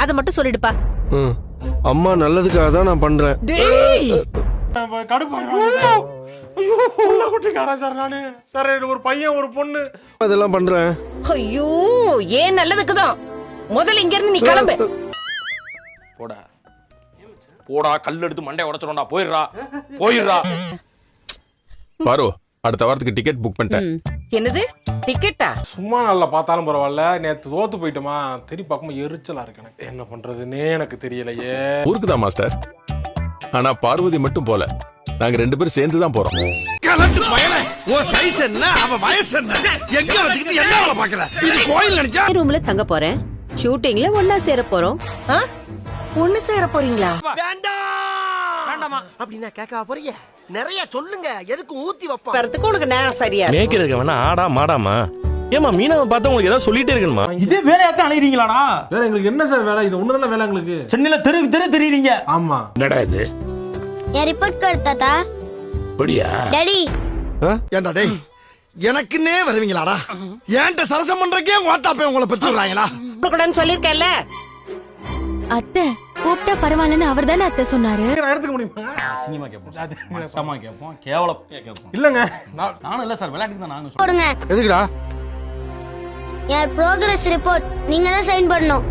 அதை மட்டும் சொல்லிடுப்பா. அம்மா நல்லதுக்காக தான் நான் பண்றேன். ஒரு பையன் ஒரு பொண்ணு. அதெல்லாம் பண்றேன். ஐயோ ஏன் நல்லதுக்கு தான்? முதல்ல இங்க இருந்து நீ கிளம்பு. போடா. போடா கல் எடுத்து மண்டைய உடைச்சிடும்டா. போயிடுறா. போயிடுறா. பாரு அடுத்த வாரத்துக்கு டிக்கெட் புக் பண்ணிட்டேன். என்னது? டிக்கெட்டா சும்மா நல்லா பார்த்தாலும் பரவாயில்ல. நேத்து தோத்து போயிட்டோமா. தெரி பார்க்கும்போது எரிச்சலா இருக்கு எனக்கு. என்ன பண்றதுன்னே எனக்கு தெரியலையே. ஊருக்கு தான் மாஸ்டர்? ஆனா பார்வதி மட்டும் போல. நாங்க ரெண்டு பேரும் சேர்ந்து தான் போறோம். கலட்டு பயல. உன் சைஸ் என்ன? அவ வயசு என்ன? எங்க வச்சுக்கிட்டு என்ன வேலை பாக்குற இது கோயில் நினைச்சா? ரூம்ல தங்க போறேன். ஷூட்டிங்ல ஒன்னா சேர போறோம். ஆ? ஒண்ணு சேர போறீங்களா? அப்படின்னா கேட்க போறீங்க. நிறைய சொல்லுங்க. எதுக்கு ஊத்தி வைப்பா வரதுக்கு உனக்கு நேரம் சரியா. மேய்க்கிறதுக்கு வேணா ஆடா மாடாமா ஏமா மீனவை பார்த்தா உங்களுக்கு ஏதாவது சொல்லிட்டே இருக்கணுமா? இதே வேலையாத்தான் அலையிறீங்களாடா வேற எங்களுக்கு என்ன சார் வேலை? இது ஒண்ணுதானே வேலை எங்களுக்கு? சென்னையில தெரு தெரு தெரியுறீங்க. ஆமா. என்னடா இது? என் ரிப்போர்ட் கார்டு தாத்தா. அப்படியா? டாடி. ஏண்டா டேய்? எனக்குன்னே வருவீங்களாடா? ஏன்ட்ட சரசம் பண்றக்கே ஓட்டாப்பே உங்களை பெற்றுறாங்களா கூடாதுன்னு சொல்லிருக்கேன்ல அத்தை கூப்பிட்டா பரவாயில்லன்னு அவர் தானே அத்தை சொன்னாரு? நான் எடுத்துக்க முடியுமா? சினிமா கேட்போம் மட்டமா கேட்போம் கேவலம் கேட்போம் இல்லங்க. நான் நானும் இல்ல சார் விளையாட்டுக்கு தான் நானும் போடுங்க. எதுக்குடா? என் ப்ரோக்ரஸ் ரிப்போர்ட் நீங்க தான் சைன் பண்ணணும்.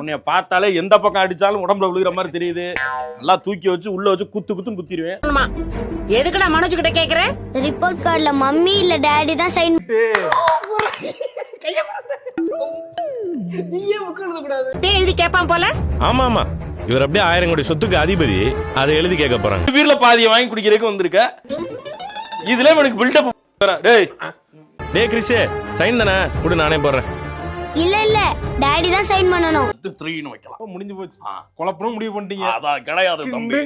உன்னைய பார்த்தாலே எந்த பக்கம் அடிச்சாலும் உடம்புல விழுகிற மாதிரி தெரியுது. நல்லா தூக்கி வச்சு உள்ள வச்சு குத்து குத்துன்னு குத்திடுவேன். ஆமா எதுக்குடா மனோஜ் கிட்ட கேக்குற? ரிப்போர்ட் கார்டுல மம்மி இல்ல டாடி தான் சைன் டேய், எழுதி கேட்பான் போல? ஆமா ஆமா இவர் அப்படியே ஆயிரம் கோடி சொத்துக்கு அதிபதி. அதை எழுதி கேட்க போறாங்க. வீர்ல பாதியை வாங்கி குடிக்கிறதுக்கு வந்திருக்க. இதுல எனக்கு பில்டப் டேய். டே கிறிஷே சைன் தானே? கூட நானே போடுறேன். இல்ல இல்ல. டாடி தான் சைன் பண்ணணும். த்ரீன்னு வைக்கலாம். முடிஞ்சு போச்சு. குழப்பணும் முடிவு பண்ணிட்டீங்க. அதான் கிடையாது தம்பி.